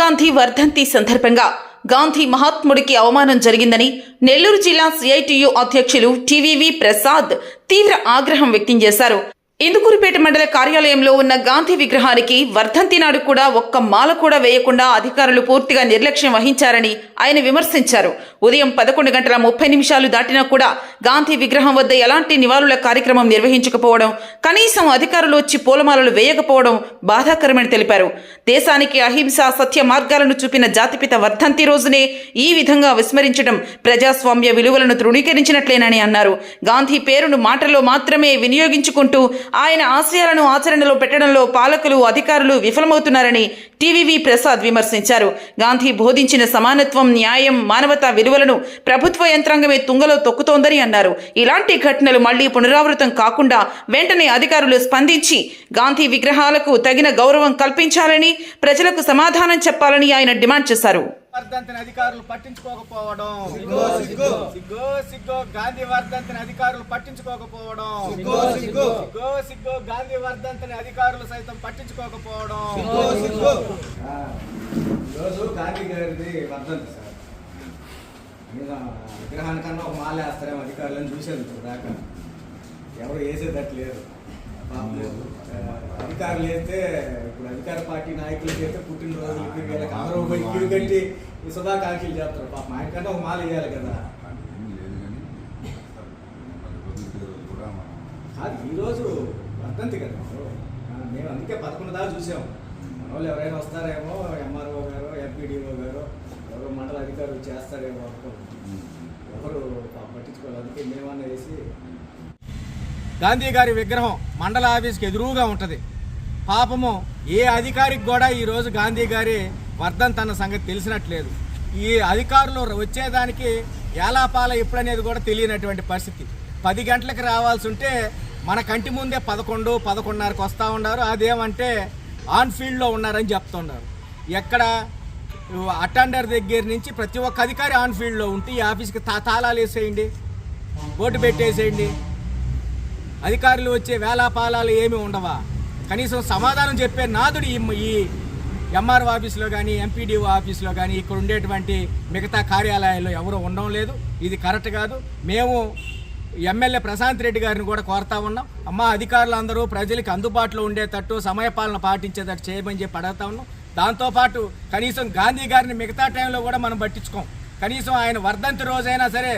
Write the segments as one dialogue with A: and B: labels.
A: గాంధీ వర్ధంతి సందర్భంగా గాంధీ మహాత్ముడికి అవమానం జరిగిందని నెల్లూరు జిల్లా సిఐటియు అధ్యక్షులు టివివి ప్రసాద్ తీవ్ర ఆగ్రహం వ్యక్తం చేశారు. ఇందుకూరుపేట మండల కార్యాలయంలో ఉన్న గాంధీ విగ్రహానికి వర్ధంతి నాడు కూడా ఒక్క మాల కూడా వేయకుండా అధికారులు పూర్తిగా నిర్లక్ష్యం వహించారని ఆయన విమర్శించారు. ఉదయం పదకొండు గంటల ముప్పై నిమిషాలు దాటినా కూడా గాంధీ విగ్రహం వద్ద ఎలాంటి నివాళుల కార్యక్రమం నిర్వహించకపోవడం కనీసం అధికారులు వచ్చి పూలమాలలు వేయకపోవడం బాధాకరమని తెలిపారు. దేశానికి అహింస సత్య మార్గాలను చూపిన జాతిపిత వర్ధంతి రోజునే ఈ విధంగా విస్మరించడం ప్రజాస్వామ్య విలువలను తృణీకరించినట్లేనని అన్నారు. గాంధీ పేరును మాటల్లో మాత్రమే వినియోగించుకుంటూ ఆయన ఆశయాలను ఆచరణలో పెట్టడంలో పాలకులు అధికారులు విఫలమవుతున్నారని టీవీవీ ప్రసాద్ విమర్శించారు. గాంధీ బోధించిన సమానత్వం న్యాయం మానవతా విలువలను ప్రభుత్వ యంత్రాంగమే తుంగలో తొక్కుతోందని అన్నారు. ఇలాంటి ఘటనలు మళ్ళీ పునరావృతం కాకుండా వెంటనే అధికారులు స్పందించి గాంధీ విగ్రహాలకు తగిన గౌరవం కల్పించాలని ప్రజలకు సమాధానం చెప్పాలని ఆయన డిమాండ్ చేశారు.
B: వర్ధంతిని అధికారులు పట్టించుకోకపోవడం. సిగ్గో సిగ్గో. గాంధీ వర్ధంతిని అధికారులు పట్టించుకోకపోవడం. సిగ్గో సిగ్గో. గాంధీ వర్ధంతిని అధికారులు సైతం పట్టించుకోకపోవడం.
C: ఈరోజు గాంధీ గారిది వర్ధంతి సార్. విగ్రహానికన్నా ఒక మాల వేస్తారేమో అధికారులను చూసేది దాకా. ఎవరు ఆ, అధికారులు వేస్తే ఇప్పుడు అధికార పార్టీ నాయకులు చేస్తే పుట్టినరోజులకి వీళ్ళకి అందరూ పోయి క్యూ కట్టి శుభాకాంక్షలు చెప్తారు. పాపం ఆయనకన్నా ఒక మాల వేయాలి కదా. కాదు ఈరోజు వర్ధంతి కదా మేము అందుకే పదకొండు దాకా చూసాం. మన వాళ్ళు ఎవరైనా వస్తారేమో ఎంఆర్ఓ గారు ఎంపీడీఓ గారు ఎవరో మండల అధికారులు చేస్తారేమో అనుకోండి. ఎవరు పాపం పట్టించుకోవాలి అందుకే మేమన్నా వేసి
B: గాంధీ గారి విగ్రహం మండల ఆఫీస్కి ఎదురుగా ఉంటుంది. పాపము ఏ అధికారికి కూడా ఈరోజు గాంధీ గారి వర్ధంతి తన సంగతి తెలిసినట్లేదు. ఈ అధికారులు వచ్చేదానికి ఏలాపాల ఎప్పుడనేది కూడా తెలియనటువంటి పరిస్థితి. పది గంటలకు రావాల్సి ఉంటే మన కంటి ముందే పదకొండు పదకొండున్నరకు వస్తూ ఉన్నారు. అదేమంటే ఆన్ ఫీల్డ్లో ఉన్నారని చెప్తున్నారు. ఎక్కడ అటెండర్ దగ్గర నుంచి ప్రతి ఒక్క అధికారి ఆన్ ఫీల్డ్లో ఉంటే ఈ ఆఫీస్కి తా తాళాలు వేసేయండి బోర్డు పెట్టేసేయండి. అధికారులు వచ్చే వేలాపాలాలు ఏమి ఉండవా? కనీసం సమాధానం చెప్పే నాదుడు ఈ ఎంఆర్ఓ ఆఫీస్లో కానీ ఎంపీడీఓ ఆఫీస్లో కానీ ఇక్కడ ఉండేటువంటి మిగతా కార్యాలయాల్లో ఎవరు ఉండడం లేదు. ఇది కరెక్ట్ కాదు. మేము ఎమ్మెల్యే ప్రశాంత్ రెడ్డి గారిని కూడా కోరుతా ఉన్నాం. అమ్మ అధికారులు అందరూ ప్రజలకు అందుబాటులో ఉండేటట్టు సమయపాలన పాటించేటట్టు చేయమని చెప్పి అడుగుతా ఉన్నాం. దాంతోపాటు కనీసం గాంధీ గారిని మిగతా టైంలో కూడా మనం పట్టించుకోం. కనీసం ఆయన వర్ధంతి రోజైనా సరే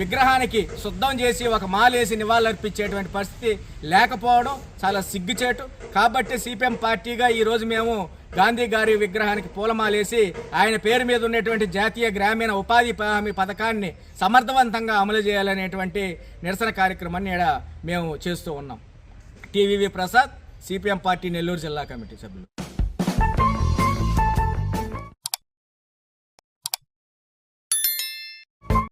B: విగ్రహానికి శుద్ధం చేసి ఒక మాలేసి నివాళులర్పించేటువంటి పరిస్థితి లేకపోవడం చాలా సిగ్గుచేటు. కాబట్టి సిపిఎం పార్టీగా ఈరోజు మేము గాంధీ గారి విగ్రహానికి పూలమాలేసి ఆయన పేరు మీద ఉన్నటువంటి జాతీయ గ్రామీణ ఉపాధి హామీ పథకాన్ని సమర్థవంతంగా అమలు చేయాలనేటువంటి నిరసన కార్యక్రమాన్ని ఈడ మేము చేస్తూ ఉన్నాం. TVV Prasad CPM party Nellore జిల్లా కమిటీ సభ్యులు.